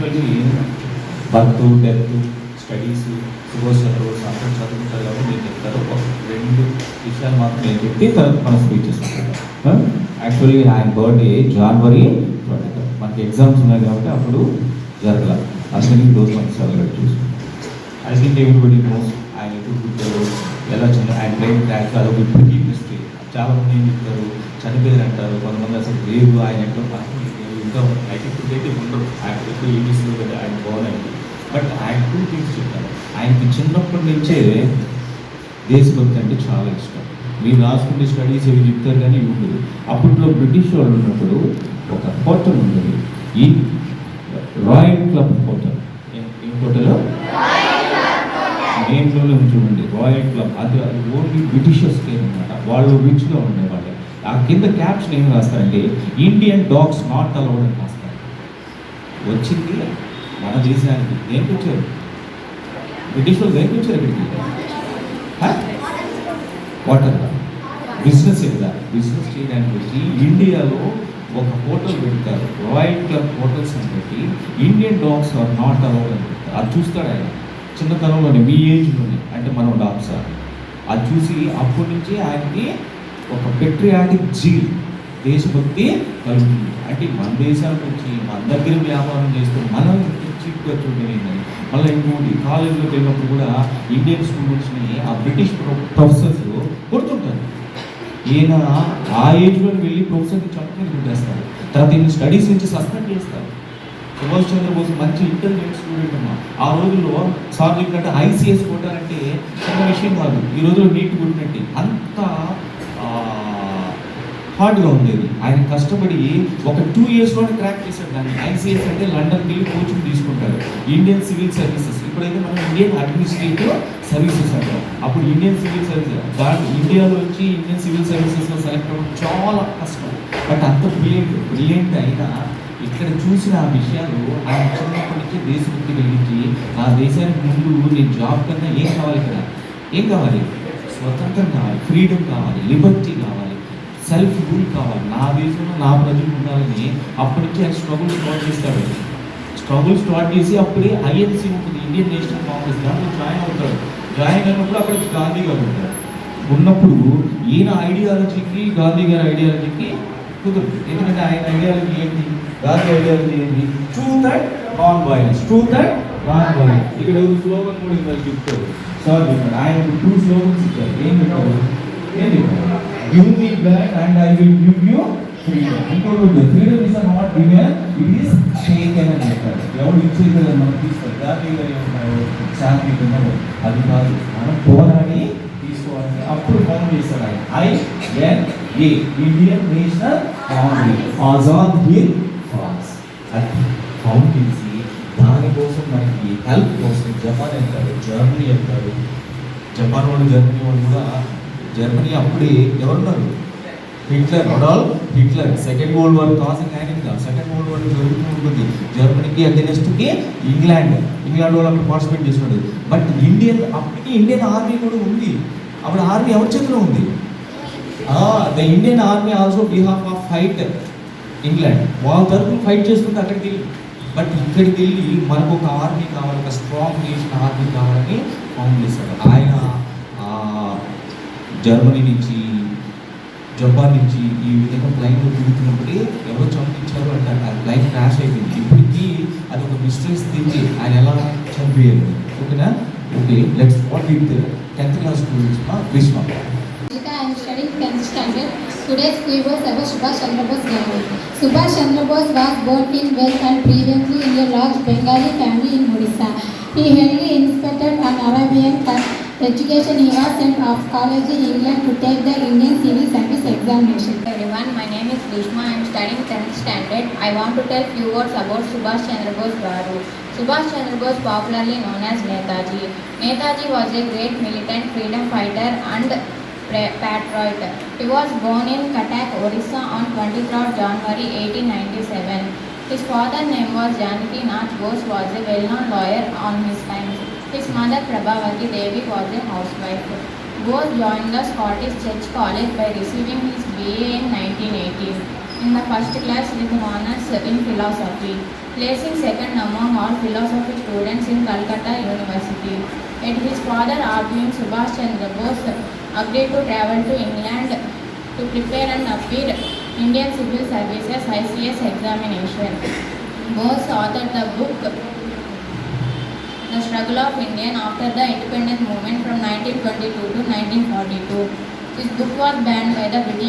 Birth death studies Subhash Chandrabose అందరూ చదువుతారు కాబట్టి నేను చెప్తారు ఒక రెండు విషయాలు మాత్రం నేను చెప్పి తర్వాత మనం స్పీచ్ చేసుకుంటాం. యాక్చువల్లీ ఆయన బర్త్డే జనవరి మనకి ఎగ్జామ్స్ ఉన్నాయి కాబట్టి అప్పుడు జరగల. అసలు రోజు మనం సెలబ్రేట్ చేసుకుంటాం. ఐ థింక్ ఎవ్రీబడి నోస్ ఆయన ఎప్పుడు పుట్టారు ఎలా చిన్న ఆయన బ్రెయిన్ ట్యాక్ అదొక ఇప్పటికీ మిస్టరీ చాలా మంది ఏం చెప్తారు? చనిపోయారు అంటారు కొంతమంది అసలు లేదు ఆయన ఎక్కడ ఇంకా ఇప్పుడు అయితే ఉండరు ఆయన ఎప్పుడు ఏబీసీలో కదా ఆయన బాగున్నాయి బట్ ఆయన టూ థింగ్స్ చెప్తారు ఆయనకి చిన్నప్పటి నుంచే దేశభక్తి అంటే చాలా ఇష్టం. మీరు రాసుకునే స్టడీస్ ఏవి చెప్తారు కానీ ఉండదు. అప్పట్లో బ్రిటిష్ వాళ్ళు ఉన్నప్పుడు ఒక హోటల్ ఉండేది. ఈ రాయల్ క్లబ్ హోటల్. ఏం- ఏం హోటల్? నేమ్లోనే చూడండి రాయల్ క్లబ్ అది అది ఓన్లీ బ్రిటిషర్స్కే అనమాట వాళ్ళు రిచ్గా ఉండేవాళ్ళు. ఆ కింద క్యాప్షన్ ఏం రాస్తారంటే ఇండియన్ డాగ్స్ నాట్ అలౌడ్ అని రాస్తారు. వచ్చింది మన దేశానికి దేనికి వచ్చారు బ్రిటిష్ వాళ్ళు దేనికి వచ్చారు ఇక్కడికి వాటర్ బిజినెస్ కదా బిజినెస్ చేయడానికి వచ్చి ఇండియాలో ఒక హోటల్ పెడతారు. రాయల్ క్లబ్ హోటల్స్ అని పెట్టి Indian dogs are not allowed అని పెడతారు. అది చూస్తాడు ఆయన. చిన్నతనంలోనే మీ ఏజ్లోనే. అంటే మనం డాగ్స్ అది చూసి అప్పటి నుంచి ఆయనకి ఒక పెట్రియాటిక్ జీల్ దేశభక్తి కలుగుతుంది. అంటే మన దేశానికి వచ్చి మన దగ్గర వ్యాపారం చేస్తూ మనం చీప్గా చూడలేదు మళ్ళీ ఇంకోటి కాలేజీలోకి వెళ్ళినప్పుడు కూడా ఇండియన్ స్టూడెంట్స్ని ఆ బ్రిటిష్ ప్రొఫెసర్స్ కొడుతుంటారు. ఈయన ఆ ఏజ్లో వెళ్ళి ప్రొఫెసర్ని చంపుకొని కొట్టేస్తారు తర్వాత ఈయన స్టడీస్ నుంచి సస్పెండ్ చేస్తారు. సుభాష్ చంద్రబోస్ మంచి ఇంటెలిజెంట్ స్టూడెంట్ అమ్మా. ఆ రోజుల్లో సార్ చెప్పినట్టు ఐసీఎస్ కొట్టారంటే చిన్న విషయం కాదు. ఈ రోజుల్లో నీట్ కొట్టినట్టు అంత హార్డ్గా ఉండేది. ఆయన కష్టపడి ఒక టూ ఇయర్స్లోనే క్రాక్ చేశాడు దాన్ని. ఐసీఎస్ అంటే లండన్కి వెళ్ళి కోచింగ్ తీసుకుంటారు. Indian civil services. ఇప్పుడైతే మనం ఇండియన్ అడ్మినిస్ట్రేటివ్ సర్వీసెస్ అంటారు అప్పుడు ఇండియన్ సివిల్ సర్వీసెస్. దాని ఇండియాలో వచ్చి ఇండియన్ సివిల్ సర్వీసెస్లో సెలెక్ట్ అవ్వడం చాలా కష్టం. బట్ అంత బ్రిలియంట్ బ్రిలియంట్ అయినా ఇక్కడ చూసిన ఆ విషయాలు ఆయన చిన్నప్పటి నుంచి దేశభక్తి కలిగించి ఆ దేశానికి ముందు నేను జాబ్ కన్నా ఏం కావాలి కదా ఏం కావాలి? స్వతంత్రం కావాలి ఫ్రీడమ్ కావాలి లిబర్టీ కావాలి సెల్ఫ్ రూల్ కావాలి. నా దేశంలో నా ప్రజలు ఉండాలని అప్పటికే ఆ స్ట్రగుల్ స్టార్ట్ చేస్తాడు స్ట్రగుల్ స్టార్ట్ చేసి అప్పుడే ఐఎన్సీ ఉంటుంది ఇండియన్ నేషనల్ కాంగ్రెస్ దాంట్లో జాయిన్ అవుతాడు. జాయిన్ అయినప్పుడు అక్కడ గాంధీ గారు ఉంటారు. ఉన్నప్పుడు ఈయన ఐడియాలజీకి గాంధీ గారి ఐడియాలజీకి కుదరదు ఎందుకంటే ఆయన ఐడియాలజీ ఏంటి? గాంధీ ఐడియాలజీ ఏంటి? True that non violence true that non violence ఇక్కడ ఒక స్లోగన్ కూడా ఇందాక చెప్తారు సార్ చెప్పారు ఆయన టూ స్లోగన్స్ ఇచ్చారు ఏం చెప్పారు ఏం చెప్పారు give me back and I will give you freedom ఇంకోటి freedom is not given it is taken అని చెప్పారు ఎవరు ఇచ్చేది కదా మనం తీసుకోవాలి గాంధీ గారు ఏమన్నారు శాంతి ఉన్నారు అది కాదు మనం పోరాడి తీసుకోవాలని అప్పుడు ఫోన్ చేశాడు ఆయన I N A Indian National Congress Azad Hind Fauj అది ఫౌండ్ చేసి దానికోసం మనకి హెల్ప్ కోసం జపాన్ వెళ్తాడు జర్మనీ వెళ్తాడు. జపాన్ వాళ్ళు జర్మనీ వాళ్ళు కూడా జర్మనీ అప్పుడే ఎవరున్నారు? హిట్లర్ రొడాల్ హిట్లర్. సెకండ్ వరల్డ్ వార్ కాసింగ్ ఆయన కదా సెకండ్ వరల్డ్ వార్ జరుగుతూ ఉంటుంది. జర్మనీకి అగెనెస్ట్కి ఇంగ్లాండ్ ఇంగ్లాండ్ వాళ్ళు అప్పుడు పార్టిసిపేట్ చేస్తున్నాడు. బట్ ఇండియన్ అప్పటికి ఇండియన్ ఆర్మీ కూడా ఉంది. అప్పుడు ఆర్మీ ఎవరి చేతిలో ఉంది? The Indian army also behalf of fight England వాళ్ళ తరఫున ఫైట్ చేసుకుంటే అక్కడికి బట్ ఇక్కడికి వెళ్ళి మనకు ఒక ఆర్మీ కావాలి ఒక స్ట్రాంగ్ నేషన్ ఆర్మీ కావాలని ఫౌండ్ చేశారు. ఆయన జర్మనీ నుంచి జపాన్ నుంచి ఈ విధంగా ఫ్లైట్లో దిగుతున్నప్పుడే ఎవరో చంపించారు అంటే ఆ ఫ్లైట్ క్రాష్ అయిపోయింది. ఇప్పటికీ అది ఒక మిస్టేక్స్ తిరిగి ఆయన ఎలా చంపేయాలి? ఓకేనా? Okay let's what with tenth class students మా Krishna Today's quiz was about Subhash Chandra Bose Gandhi. Subhash Chandra Bose was born in west and previously in a large Bengali family in Odisha. He heavily inspected an Arabian education. He was sent off college in England to take the Indian Civil Service examination. everyone, my name is Grishma. I am studying 10th standard. I want to tell few words about Subhash Chandra Bose Garu. Subhash Chandra Bose, popularly known as Netaji. Netaji was a great militant freedom fighter and patriot. He was born in Cuttack, Odisha on 23rd January 1897. His father's name was Janaki Nath Bose was a well-known lawyer on his time. His mother Prabhavati Devi was a housewife. Bose joined the Scottish Church College by receiving his BA in 1918. In the first class with honors in philosophy, placing second among all philosophy students in Calcutta University. Yet his father, arguing Subhash Chandra Bose, agreed to travel to England to prepare and appear Indian Civil Services ICS examination. Bose authored the book The Struggle of Indian after the independence movement from 1922 to 1942. This book was banned by the British